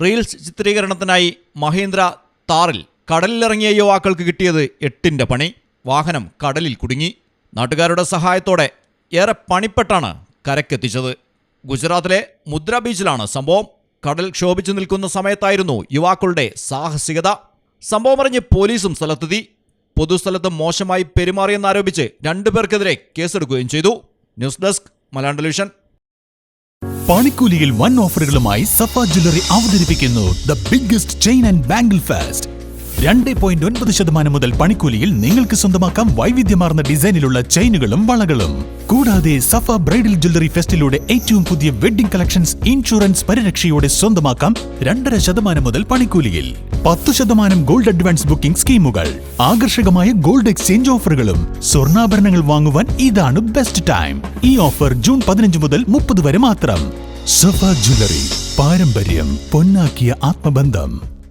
Reels ചിത്രീകരണത്തിനായി Mahindra താറിൽ കടലിലിറങ്ങിയ യുവാക്കൾക്ക് കിട്ടിയത് എട്ടിന്റെ പണി. വാഹനം കടലിൽ കുടുങ്ങി. നാട്ടുകാരുടെ സഹായത്തോടെ ഏറെ പണിപ്പെട്ടാണ് കരക്കെത്തിച്ചത് ഗുജറാത്തിലെ മുദ്ര ബീച്ചിലാണ് സംഭവം. കടൽ ക്ഷോഭിച്ചു നിൽക്കുന്ന സമയത്തായിരുന്നു യുവാക്കളുടെ സാഹസികത. സംഭവം അറിഞ്ഞ് പോലീസും സ്ഥലത്തെത്തി. പൊതുസ്ഥലത്ത് മോശമായി പെരുമാറിയെന്നാരോപിച്ച് രണ്ടുപേർക്കെതിരെ കേസെടുക്കുകയും ചെയ്തു. News desk Malayalam television. പണിക്കൂലിയിൽ വൺ ഓഫറുകളുമായി സഫ ജ്വല്ലറി അവതരിപ്പിക്കുന്നു the biggest chain and bangle fest. രണ്ട് പോയിന്റ് ഒൻപത് ശതമാനം മുതൽ പണിക്കൂലിയിൽ നിങ്ങൾക്ക് സ്വന്തമാക്കാം വൈവിധ്യമാർന്ന ഡിസൈനിലുള്ള ചെയിനുകളും വളകളും. കൂടാതെ സഫ ബ്രൈഡൽ ജ്വല്ലറി ഫെസ്റ്റിലൂടെ ഏറ്റവും പുതിയ വെഡിംഗ് കളക്ഷൻസ് ഇൻഷുറൻസ് പരിരക്ഷയോടെ സ്വന്തമാക്കാം രണ്ടര ശതമാനം മുതൽ പണിക്കൂലിയിൽ. പത്ത് ശതമാനം ഗോൾഡ് അഡ്വാൻസ് ബുക്കിംഗ് സ്കീമുകൾ ആകർഷകമായ ഗോൾഡ് എക്സ്ചേഞ്ച് ഓഫറുകളും സ്വർണാഭരണങ്ങൾ വാങ്ങുവാൻ ഇതാണ് ബെസ്റ്റ് ടൈം. ഈ ഓഫർ ജൂൺ പതിനഞ്ച് മുതൽ മുപ്പത് വരെ മാത്രം. സഫ ജ്വല്ലറി പാരമ്പര്യം പൊന്നാക്കിയ ആത്മബന്ധം.